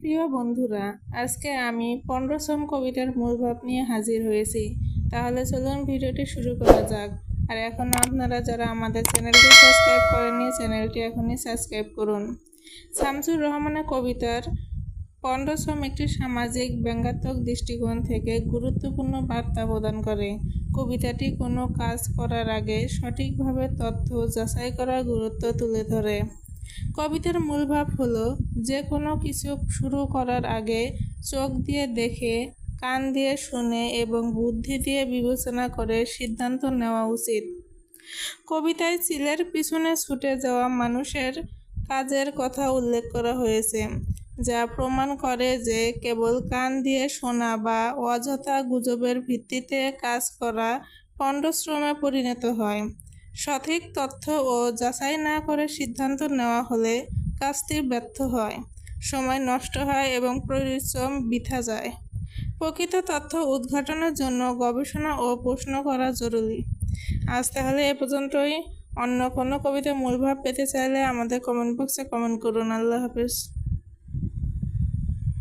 প্রিয় বন্ধুরা, আজকে আমি পনেরোসম কবিতার মূল ভাব নিয়ে হাজির হয়েছি। তাহলে চলুন ভিডিওটি শুরু করা যাক। আর এখন আপনারা যারা আমাদের চ্যানেলটি সাবস্ক্রাইব করেননি, চ্যানেলটি এখনই সাবস্ক্রাইব করুন। শামসুর রহমানের কবিতার পনেরোসম একটি সামাজিক ব্যঙ্গাত্মক দৃষ্টিকোণ থেকে গুরুত্বপূর্ণ বার্তা প্রদান করে। কবিতাটি কোনো কাজ করার আগে সঠিকভাবে তথ্য যাচাই করার গুরুত্ব তুলে ধরে। কবিতার মূল ভাব হলো যে কোনো কিছু শুরু করার আগে চোখ দিয়ে দেখে, কান দিয়ে শুনে এবং বুদ্ধি দিয়ে বিবেচনা করে সিদ্ধান্ত নেওয়া উচিত। কবিতায় চিলের পিছনে ছুটে যাওয়া মানুষের কাজের কথা উল্লেখ করা হয়েছে, যা প্রমাণ করে যে কেবল কান দিয়ে শোনা বা অযথা গুজবের ভিত্তিতে কাজ করা পণ্ডশ্রমে পরিণত হয়। সঠিক তথ্য ও যাচাই না করে সিদ্ধান্ত নেওয়া হলে কাজটি ব্যর্থ হয়, সময় নষ্ট হয় এবং পরিশ্রম বৃথা যায়। প্রকৃত তথ্য উদ্ঘাটনের জন্য গবেষণা ও প্রশ্ন করা জরুরি। আজ তাহলে এ পর্যন্তই। অন্য কোনো কবিতার মূলভাব পেতে চাইলে আমাদের কমেন্ট বক্সে কমেন্ট করুন। আল্লাহ হাফিজ।